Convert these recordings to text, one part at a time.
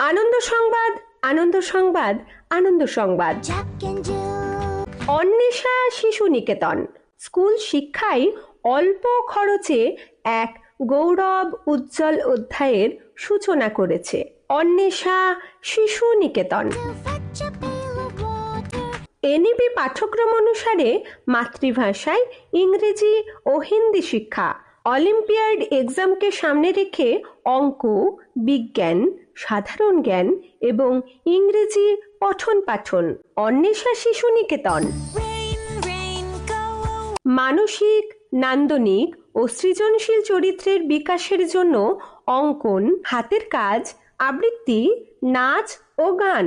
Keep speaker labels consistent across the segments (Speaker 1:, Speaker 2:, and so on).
Speaker 1: আনন্দ সংবাদ আনন্দ সংবাদ আনন্দ সংবাদ. অন্বেষা শিশু নিকেতন। স্কুল শিক্ষায় অল্প খরচে এক গৌরব উজ্জ্বল অধ্যায়ের সূচনা করেছে। অন্বেষা শিশু নিকেতন. এনইপি পাঠ্যক্রম অনুসারে মাতৃভাষায় ইংরেজি ও হিন্দি শিক্ষা। অলিম্পিয়াড এক্সামকে সামনে রেখে অঙ্ক বিজ্ঞান সাধারণ জ্ঞান এবং ইংরেজি পঠন পাঠন, অন্বেষা শিশু নিকেতন. মানসিক, নান্দনিক ও সৃজনশীল চরিত্রের বিকাশের জন্য অঙ্কন, হাতের কাজ, আবৃত্তি, নাচ ও গান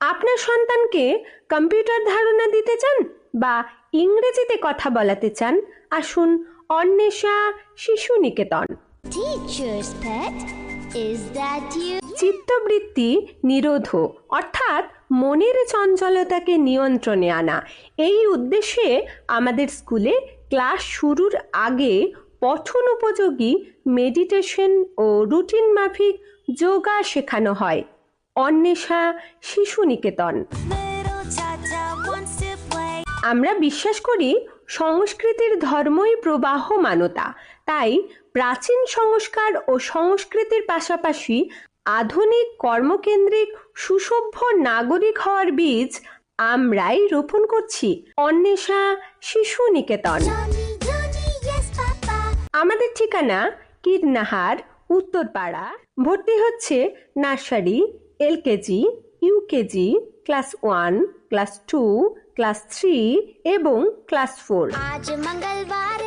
Speaker 1: আপনার সন্তানকে কম্পিউটার ধারণা দিতে চান বা ইংরেজিতে কথা বলাতে চান আসুন অন্বেষা শিশু নিকেতন? চিত্তবৃত্তি নিরোধ, অর্থাৎ মনের চঞ্চলতাকে নিয়ন্ত্রণে আনা এই উদ্দেশ্যে আমাদের স্কুলে ক্লাস শুরুর আগে পঠন উপযোগী মেডিটেশন ও রুটিন মাফিক যোগা শেখানো হয় অন্বেষা শিশু নিকেতন. আমরা বিশ্বাস করি সংস্কৃতির ধর্মই প্রবাহ মানতা তাই প্রাচীন সংস্কার ও সংস্কৃতির পাশাপাশি আধুনিক কর্মকেন্দ্রিক সুসভ্য নাগরিক হওয়ার বীজ আমরাই রোপণ করছি। অন্বেষা শিশু নিকেতন। আমাদের ঠিকানা কীটনাহার উত্তরপাড়া। ভর্তি হচ্ছে nursery LKG UKG class one class two class three এবং ক্লাস ফোর।
Speaker 2: আজ মঙ্গলবার